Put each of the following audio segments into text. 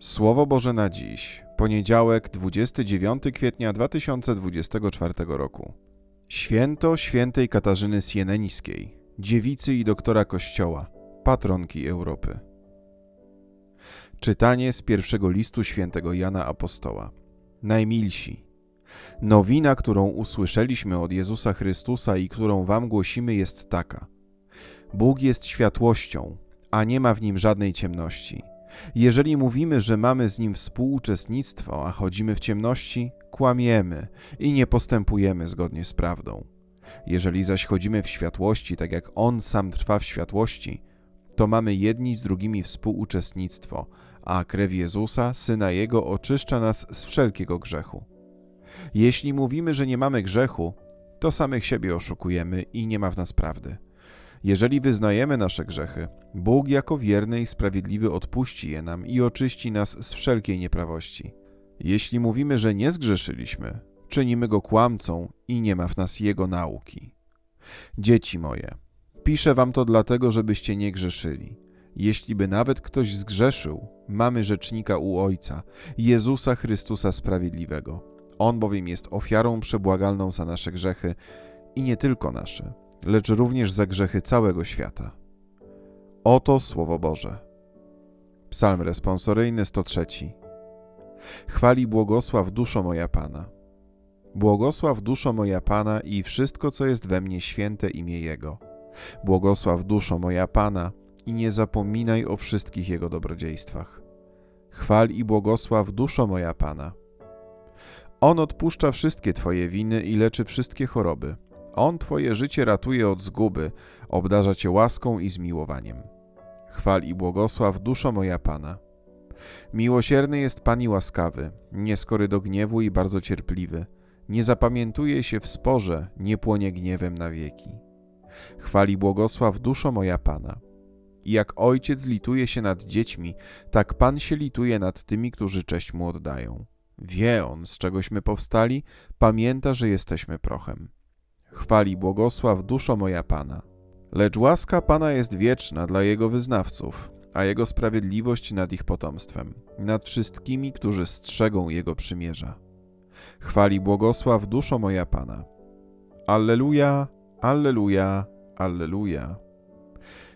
Słowo Boże na dziś, poniedziałek 29 kwietnia 2024 roku. Święto świętej Katarzyny Sieneniskiej, dziewicy i doktora Kościoła, patronki Europy. Czytanie z pierwszego listu świętego Jana Apostoła. Najmilsi, nowina, którą usłyszeliśmy od Jezusa Chrystusa i którą wam głosimy jest taka. Bóg jest światłością, a nie ma w nim żadnej ciemności. Jeżeli mówimy, że mamy z nim współuczestnictwo, a chodzimy w ciemności, kłamiemy i nie postępujemy zgodnie z prawdą. Jeżeli zaś chodzimy w światłości, tak jak on sam trwa w światłości, to mamy jedni z drugimi współuczestnictwo, a krew Jezusa, syna Jego, oczyszcza nas z wszelkiego grzechu. Jeśli mówimy, że nie mamy grzechu, to samych siebie oszukujemy i nie ma w nas prawdy. Jeżeli wyznajemy nasze grzechy, Bóg jako wierny i sprawiedliwy odpuści je nam i oczyści nas z wszelkiej nieprawości. Jeśli mówimy, że nie zgrzeszyliśmy, czynimy go kłamcą i nie ma w nas jego nauki. Dzieci moje, piszę wam to dlatego, żebyście nie grzeszyli. Jeśli by nawet ktoś zgrzeszył, mamy rzecznika u Ojca, Jezusa Chrystusa Sprawiedliwego. On bowiem jest ofiarą przebłagalną za nasze grzechy i nie tylko nasze, lecz również za grzechy całego świata. Oto Słowo Boże. Psalm responsoryjny 103. Chwali błogosław duszo moja Pana. Błogosław duszo moja Pana i wszystko, co jest we mnie święte imię Jego. Błogosław duszo moja Pana i nie zapominaj o wszystkich Jego dobrodziejstwach. Chwal i błogosław duszo moja Pana. On odpuszcza wszystkie Twoje winy i leczy wszystkie choroby. On Twoje życie ratuje od zguby, obdarza Cię łaską i zmiłowaniem. Chwal i błogosław duszo moja Pana. Miłosierny jest Pan i łaskawy, nieskory do gniewu i bardzo cierpliwy. Nie zapamiętuje się w sporze, nie płonie gniewem na wieki. Chwali błogosław duszo moja Pana. I jak ojciec lituje się nad dziećmi, tak Pan się lituje nad tymi, którzy cześć mu oddają. Wie on, z czegośmy powstali, pamięta, że jesteśmy prochem. Chwali błogosław duszo moja Pana. Lecz łaska Pana jest wieczna dla Jego wyznawców, a Jego sprawiedliwość nad ich potomstwem, nad wszystkimi, którzy strzegą Jego przymierza. Chwali błogosław duszo moja Pana. Alleluja, Alleluja, Alleluja.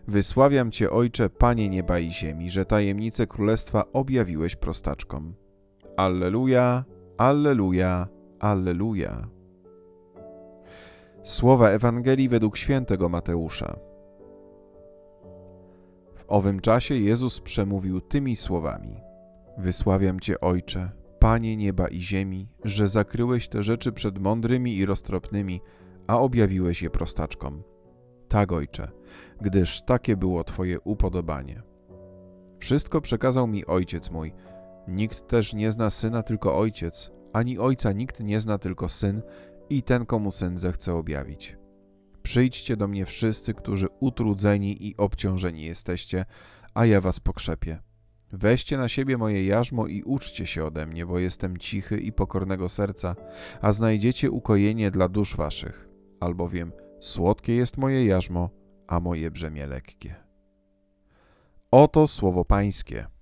Wysławiam Cię, Ojcze, Panie nieba i ziemi, że tajemnice królestwa objawiłeś prostaczkom. Alleluja, Alleluja, Alleluja. Słowa Ewangelii według świętego Mateusza. W owym czasie Jezus przemówił tymi słowami: Wysławiam Cię, Ojcze, Panie nieba i ziemi, że zakryłeś te rzeczy przed mądrymi i roztropnymi, a objawiłeś je prostaczkom. Tak, Ojcze, gdyż takie było Twoje upodobanie. Wszystko przekazał mi Ojciec mój. Nikt też nie zna Syna, tylko Ojciec, ani Ojca nikt nie zna, tylko Syn i ten, komu Syn zechce objawić. Przyjdźcie do mnie wszyscy, którzy utrudzeni i obciążeni jesteście, a ja was pokrzepię. Weźcie na siebie moje jarzmo i uczcie się ode mnie, bo jestem cichy i pokornego serca, a znajdziecie ukojenie dla dusz waszych, albowiem słodkie jest moje jarzmo, a moje brzemię lekkie. Oto słowo Pańskie.